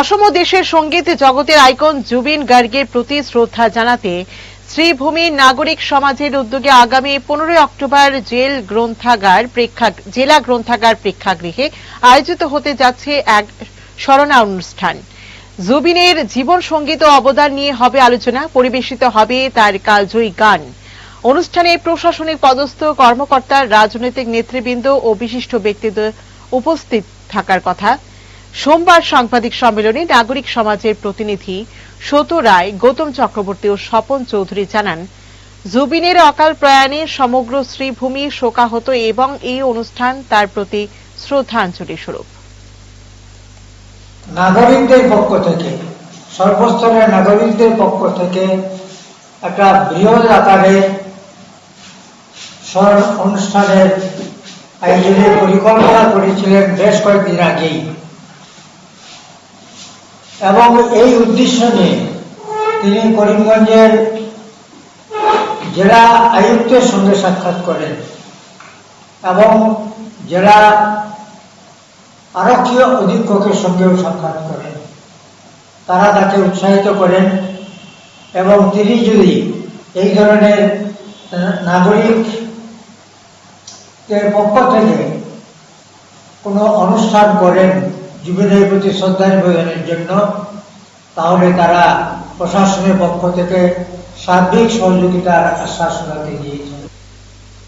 অসম দেশের সংগীত জগতের আইকন জুবিন গার্গের প্রতি শ্রদ্ধা জানাতে শ্রীভূমি নাগরিক সমাজের উদ্যোগে আগামী পনেরোই অক্টোবর জেল গ্রন্থাগার জেলা গ্রন্থাগার প্রেক্ষাগৃহে আয়োজিত হতে যাচ্ছে এক স্মরণা অনুষ্ঠান জুবিনের জীবন সংগীত অবদান নিয়ে হবে আলোচনা, পরিবেশিত হবে তার কালজয়ী গান। অনুষ্ঠানে প্রশাসনিক পদস্থ কর্মকর্তা, রাজনৈতিক নেতৃবৃন্দ ও বিশিষ্ট ব্যক্তিদের উপস্থিত থাকার কথা। সোমবার সাংবাদিক সম্মেলনে নাগরিক সমাজের প্রতিনিধি সত রায়, গৌতম চক্রবর্তী ও স্বপন চৌধুরী জানান, জুবিনের অকাল প্রয়াণে সমগ্র শ্রীভূমি শোকাহত এবং এই অনুষ্ঠান তার প্রতি শ্রদ্ধাঞ্জলি স্বরূপ। নাগরিকদের পক্ষ থেকে, সর্বস্তরের নাগরিকদের পক্ষ থেকে একটা বৃহৎ আকারে অনুষ্ঠানের আয়োজনের পরিকল্পনা করেছিলেন বেশ কয়েকদিন আগেই। এবং এই উদ্দেশ্য নিয়ে তিনি করিমগঞ্জের জেলা আয়ুক্তের সঙ্গে সাক্ষাৎ করেন এবং জেলা আরক্ষী অধীক্ষকের সঙ্গেও সাক্ষাৎ করেন। তারা তাকে উৎসাহিত করেন এবং তিনি যদি এই ধরনের নাগরিকের পক্ষ থেকে কোনো অনুষ্ঠান করেন যুবদের প্রতি শ্রদ্ধা নিবেদনের জন্য তাহলে তারা প্রশাসনের পক্ষ থেকে সার্বিক সহযোগিতার আশ্বাস দিয়েছে